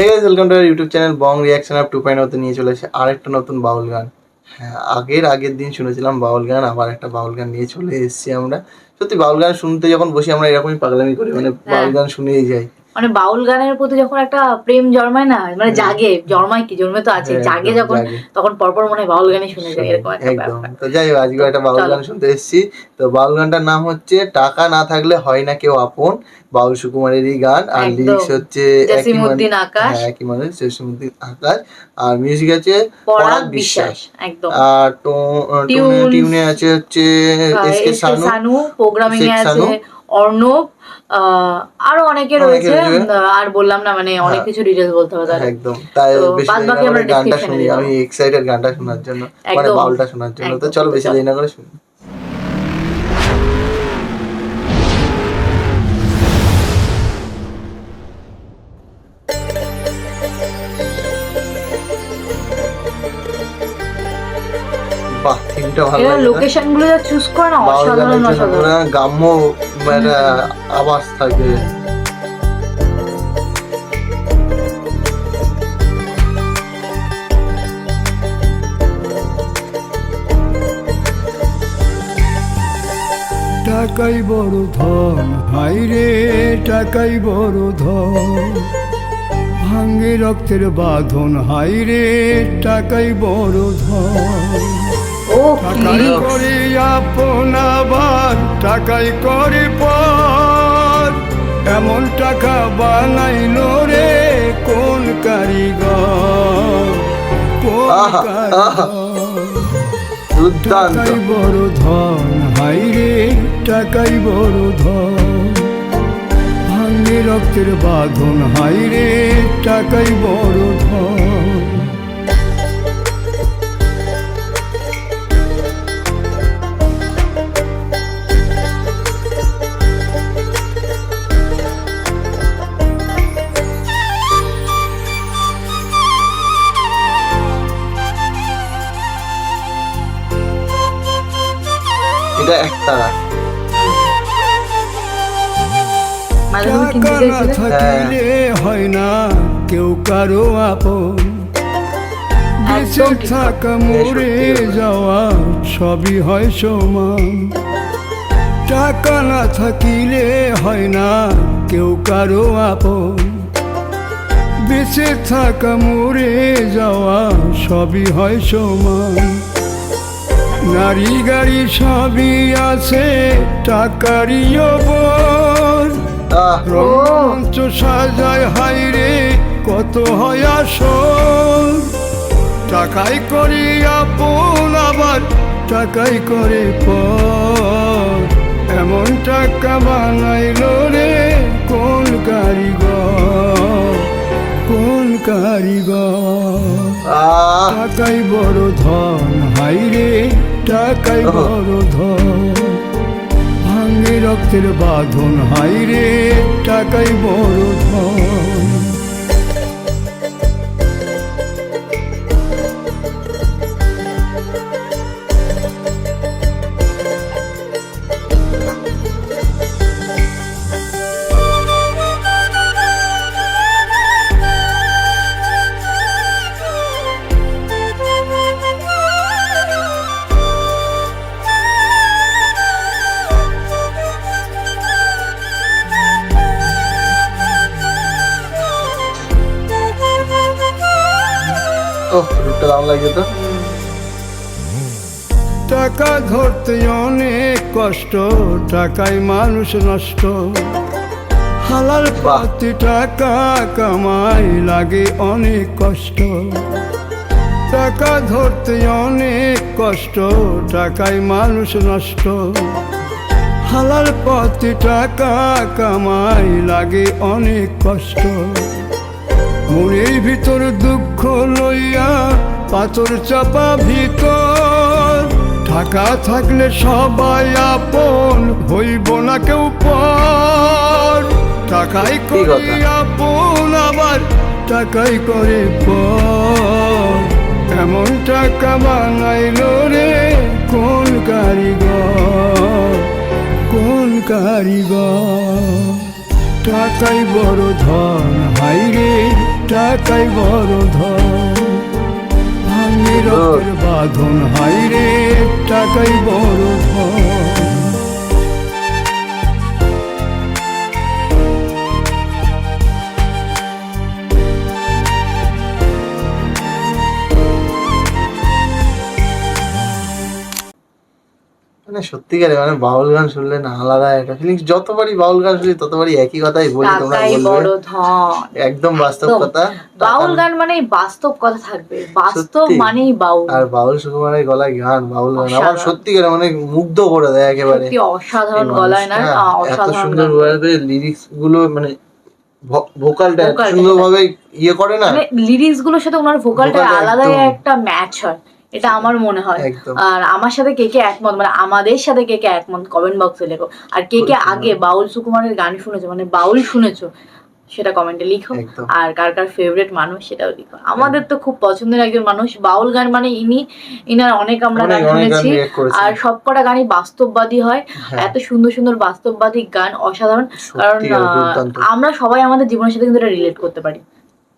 এই guys welcome to YouTube channel Bong reaction up to point নিয়ে চলে এসে আরেকটা নতুন বাউল গান। হ্যাঁ আগের আগের দিন শুনেছিলাম বাউল গান আবার একটা বাউল গান নিয়ে চলে এসেছি আমরা। সত্যি বাউল গান শুনতে যখন বসি আমরা এরকমই পাগলামি করি মানে বাউল গান শুনেই যাই। মানে বাউল গানের প্রতি যখন একটা প্রেম জন্মায় না মানে জাগে জন্মায় কি? জন্মে তো আছে হ্যাঁ, জাগে যখন। তখন পরপর মনে হয় বাউল গানই শুনে যায় এরকম একদম। তো যাই হোক আজকে একটা বাউল গান শুনতে এসেছি। তো বাউল গানটার নাম হচ্ছে টাকা না থাকলে হয় না কেউ আপন বাউল সুকুমারেরই গান। আর লিরিক্স হচ্ছে জসিমউদ্দিন আকাশ। হ্যাঁ, একই মানুষ জসিমুদ্দিন আকাশ। আর মিউজিক আছে পরাগ বিশ্বাস একদম। আর টো- টিউনে আছে হচ্ছে S K S K Sanu. Programming এ আছে। অর্ণব আরও অনেকে রয়েছে। আর বললাম না মানে অনেক হ্যাঁ। কিছু ডিটেলস বলতে হবে তাহলে একদম। তাই বেশি বাদ বাকি আমরা গানটা শুনি। আমি এক্সাইটেড গানটা শোনার জন্য মানে বাউলটা শোনার জন্য। তো চলো বেশি দেরি না করে শুনি। লোকেশনগুলো চুজ করে অসাধারণ অসাধারণ। গ্রাম্য একটা আওয়াজ থাকে। টাকাই বড় ধন হাই রে টাকাই বড় ধন। ভাঙ্গে রক্তের বাঁধন হাই রে টাকাই বড় ধন। ও টাকাই করে আপন আবার টাকাই করে পর এমন টাকা বানাইল রে কোন কারিগর কোন। টাকাই বড় ধন হাই রে টাকাই বড় ধন। ভাঙ্গে রক্তের বাঁধন হাই রে টাকাই বড় ধন। এটা একতারা থাকিলে হয়। না কেউ কারও আপন। বেঁচে থাকা মরে। যাওয়া সবই হয় সমান। টাকা না থাকিলে হয় না কেউ কারও আপন। বেঁচে থাকা মরে যাওয়া সবই হয় সমান। নারী গাড়ি সবই আছে টাকারই ওপর রংমঞ্চ সাজায় হাই রে কত হয় আসল। টাকাই করি আপন আবার টাকাই করে পর। এমন টাকা বানাইল রে কোন কারিগর কোন কারিগর। টাকাই বড় ধন হাই রে। ওহো। বড় ধন ভাঙ্গে রক্তের বাঁধন হাই রে টাকাই বড় ধন লাগছে তো। টাকা ধরতে অনেক কষ্ট টাকায় মানুষ নষ্ট। হালাল পাতি টাকা কামাই লাগে অনেক কষ্ট। টাকা ধরতে অনেক কষ্ট টাকায় মানুষ নষ্ট। হালাল পথে টাকা কামাই লাগে অনেক কষ্ট। মনের ভিতর দুঃখ পাথর চাপা ভিতর। টাকা থাকলে সবাই আপন হইব না কেউ পর। টাকাই? করি আপন আবার টাকাই করে পর। এমন টাকা বানাইলো রে কোন কারিগর? কোন কারিগর? টাকাই বড় ধন হাই রে টাকাই বড় ধন। বাঁধন হাই রে টাকাই বড় ধন মানে সত্যিকারে মানে বাউল গান শুনলে না আলাদা একটা ফিলিংস যতবারই বাউল গান শুনি ততবারই একই কথাই বলি তোমরা বলবে। একদম বাস্তব কথা। বাউল গান মানেই বাস্তব কথা থাকবে। বাস্তব। মানেই বাউল। আর বাউল সুকুমারের গলায় গান বাউল গান। আমার সত্যিকারে মানে মুগ্ধ করে দেয় একেবারে। অসাধারণ গলায় না? এত অসাধারণ সুন্দর গান। লিরিক্সগুলো মানে ভোকালটা সুন্দর ভাবে ইয়ে করে না? মানে লিরিক্সগুলোর সাথে ওনার ভোকালটা আলাদাই একটা ম্যাচ হয়। এটা আমার মনে হয়। আর আমার সাথে কে কে একমত মানে আমাদের সাথে কে কে একমত কমেন্ট বক্সে লেখো। আর কে কে আগে বাউল সুকুমারের গান শুনেছো মানে বাউল শুনেছো সেটা কমেন্টে লিখো। আর কার কার ফেভারিট মানুষ সেটাও লিখো। আমাদের তো খুব পছন্দের একজন মানুষ বাউল গান মানে ইনি ইনার অনেক আমরা গান শুনেছি। আর সবকটা গানই বাস্তববাদী হয়। হ্যাঁ, এত সুন্দর সুন্দর বাস্তববাদী গান অসাধারণ। কারণ আহ, আমরা সবাই আমাদের জীবনের সাথে কিন্তু এটা রিলেট করতে পারি।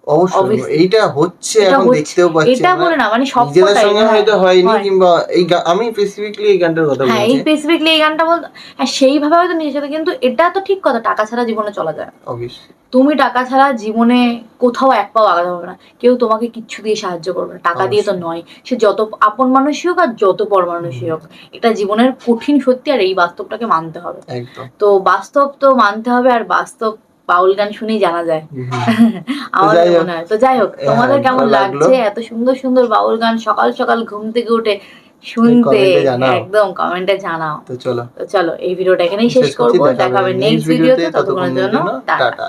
অবশ্যই এইটা হচ্ছে এখন দেখতেও পাচ্ছি এটা বলে না মানে নিজেদের সবকটাই সঙ্গে হ্যাঁ, হয়তো হয়নি হয়। কিংবা এই আমি স্পেসিফিকলি এই গানটার কথা হ্যাঁ এই স্পেসিফিকলি এই গানটা বল হ্যাঁ সেইভাবে হয়তো নিজের সাথে কিন্তু এটা তো ঠিক কথা টাকা ছাড়া জীবনে চলা যায়। অবশ্যই তুমি টাকা ছাড়া জীবনে কোথাও এক পাও আগাতে পারবে না। কেউ তোমাকে কিচ্ছু দিয়ে সাহায্য করবে না। টাকা দিয়ে তো নয়। সে যত আপন মানুষই হোক আর যত পর মানুষই হোক এটা জীবনের কঠিন সত্যি আর এই বাস্তবটাকে মানতে হবে। তো বাস্তব তো মানতে হবে আর বাস্তব বাউল গান শুনেই জানা যায়। আমার আমাদের মনে হয়। তো যাই হোক হ্যাঁ, তোমাদের কেমন লাগছে? এত সুন্দর সুন্দর বাউল গান সকাল সকাল ঘুম থেকে উঠে শুনতে। একদম কমেন্টে জানাও। তো চলো। তো চলো এই ভিডিওটা এখানেই শেষ করব। দেখা হবে নেক্সট ভিডিওতে ততক্ষণের জন্য টাটা।